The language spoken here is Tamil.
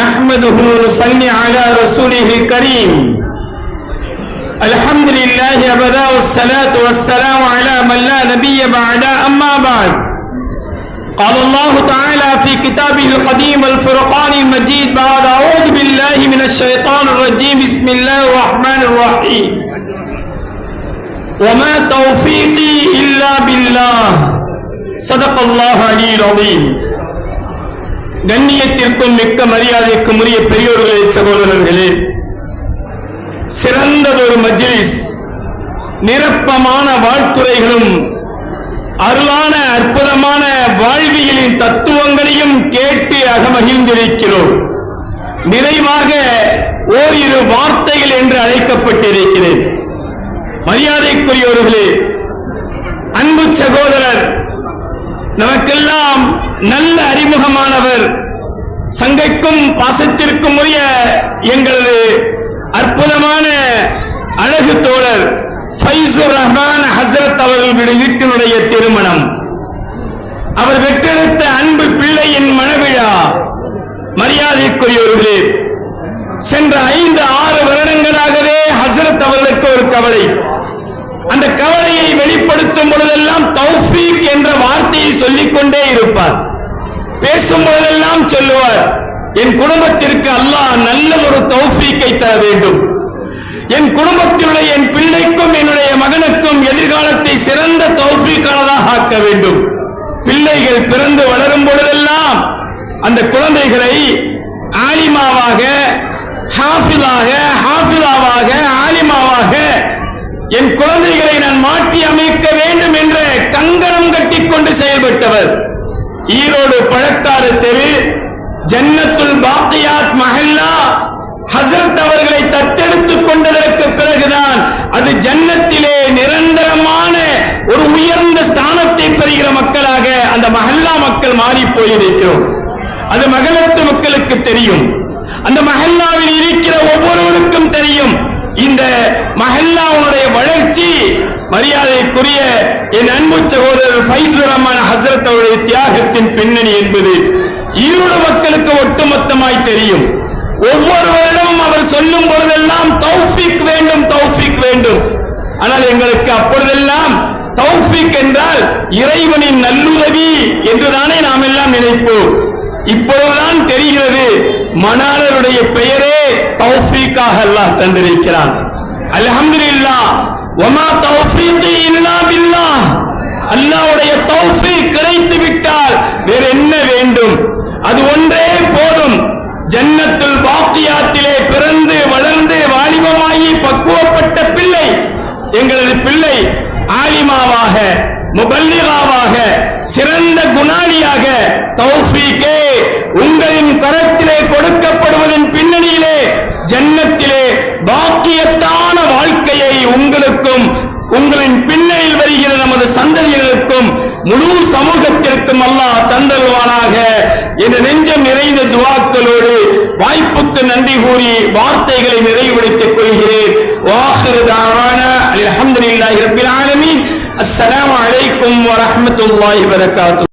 نحمده ونصلي على رسوله الكريم. الحمد لله أبدا والصلاة والسلام على من لا نبي بعد أما بعد. قال الله تعالى في كتابه القديم الفرقان المجيد بعد أعوذ بالله من الشيطان الرجيم. بسم الله الرحمن الرحيم. وما توفيقي إلا بالله. صدق الله علي العظيم. கண்ணியத்திற்கும் மிக்க மரியாதைக்கும் உரிய பெரியோர்களே சகோதரர்களே சிறந்ததொரு மஜ்லிஸ் நிரப்பமான வாழ்த்துறைகளும் அருளான அற்புதமான வாழ்வியலின் தத்துவங்களையும் கேட்டு அகமகிழ்ந்திருக்கிறோம். நிறைவாக ஓரிரு வார்த்தைகள் என்று அழைக்கப்பட்டிருக்கிறேன். மரியாதைக்குரியவர்களே அன்பு சகோதரர் நமக்கெல்லாம் நல்ல அறிமுகமானவர். சங்கைக்கும் பாசத்திற்கும் உரிய எங்களது அற்புதமான அழகு தோழர் ஃபைசுர் ரஹ்மான் ஹசரத் அவர்களுடைய வீட்டினுடைய திருமணம். அவர் பெற்றெடுத்த அன்பு பிள்ளையின் மனவிழா மரியாதைக்குரியவர்களே சென்ற ஐந்து ஆறு வருடங்களாகவே ஹசரத் அவர்களுக்கு ஒரு கவலை. அந்த கவலையை வெளிப்படுத்தும் பொழுதெல்லாம் தௌஃபீக் என்ற வார்த்தையை சொல்லிக் கொண்டே இருப்பார். பேசும் போதெல்லாம் சொல்லுவார் என் குடும்பத்திற்கு அல்லாஹ் நல்ல ஒரு தௌஃபீக்கை தர வேண்டும். என் குடும்பத்தினுடைய என் பிள்ளைக்கும் என்னுடைய மகனுக்கும் எதிர்காலத்தை சிறந்த தௌஃபீக்கானதாக ஆக்க வேண்டும். பிள்ளைகள் பிறந்து வளரும் பொழுதெல்லாம் அந்த குழந்தைகளை ஆலிமாவாக ஹாஃபிலாக ஹாஃபிலாவாக ஆலிமாவாக என் குழந்தைகளை நான் மாற்றி அமைக்க வேண்டும் என்ற கங்கணம் கட்டிக்கொண்டு செயல்பட்டவர். ஈரோடு பழக்காறு தெரு ஜன்னத்துல் பாக்கியாத் மஹல்லா ஹசரத் அவர்களை தத்தெடுத்துக் கொண்டதற்கு பிறகுதான் அது ஜன்னத்திலே நிரந்தரமான ஒரு உயர்ந்த ஸ்தானத்தை பெறுகிற மக்களாக அந்த மஹல்லா மக்கள் மாறி போயிருக்கிறோம். அது மகளத்து மக்களுக்கு தெரியும். அந்த மஹல்லாவில் இருக்கிற ஒவ்வொருவருக்கும் இந்த மஹல்லாவுடைய வளர்ச்சி மரியாதைக்குரிய என் அன்பு சகோதரர் ஃபைசுர் ரஹ்மான் ஹசரத் அவருடைய தியாகத்தின் பின்னணி என்பது ஈரோடு மக்களுக்கு ஒட்டுமொத்தமாய் தெரியும். ஒவ்வொரு வருடமும் அவர் சொல்லும் பொழுதெல்லாம் தௌஃபிக் வேண்டும் தௌஃபிக் வேண்டும். ஆனால் எங்களுக்கு அப்பொழுதெல்லாம் தௌஃபிக் என்றால் இறைவனின் நல்லுதவி என்றுதானே நாம் எல்லாம் நினைப்போம். இப்பொழுதுதான் தெரிகிறது மணாளருடைய பெயரே தௌஃபீக்காக அல்லாஹ் தந்திருக்கிறான். அல்ஹம்துலில்லாஹ் வமா தௌஃபீகி இல்லா பில்லா அல்லாஹ்வுடைய தௌஃபீக் கிடைத்து விட்டால் வேற என்ன வேண்டும்? அது ஒன்றே போதும். ஜன்னத்துல் பாக்கியாத்திலே பிறந்து வளர்ந்து வாலிபமாகி பக்குவப்பட்ட பிள்ளை எங்களது பிள்ளை ஆலிமாவாக முபல்லிகாவாக சிறந்த குணாளியாக தௌஃபீக்கே முழு சமூகத்திற்கும் அல்லாஹ் தந்தல்வானாக என்ற நெஞ்சம் நிறைந்த துவாக்களோடு வாய்ப்புக்கு நன்றி கூறி வார்த்தைகளை நிறைவுபடுத்திக் கொள்கிறேன். வாஹிரு தாவான ஆலமீன். அஸ்ஸலாமு அலைக்கும் வரஹ்மத்துல்லாஹி வரகாத்து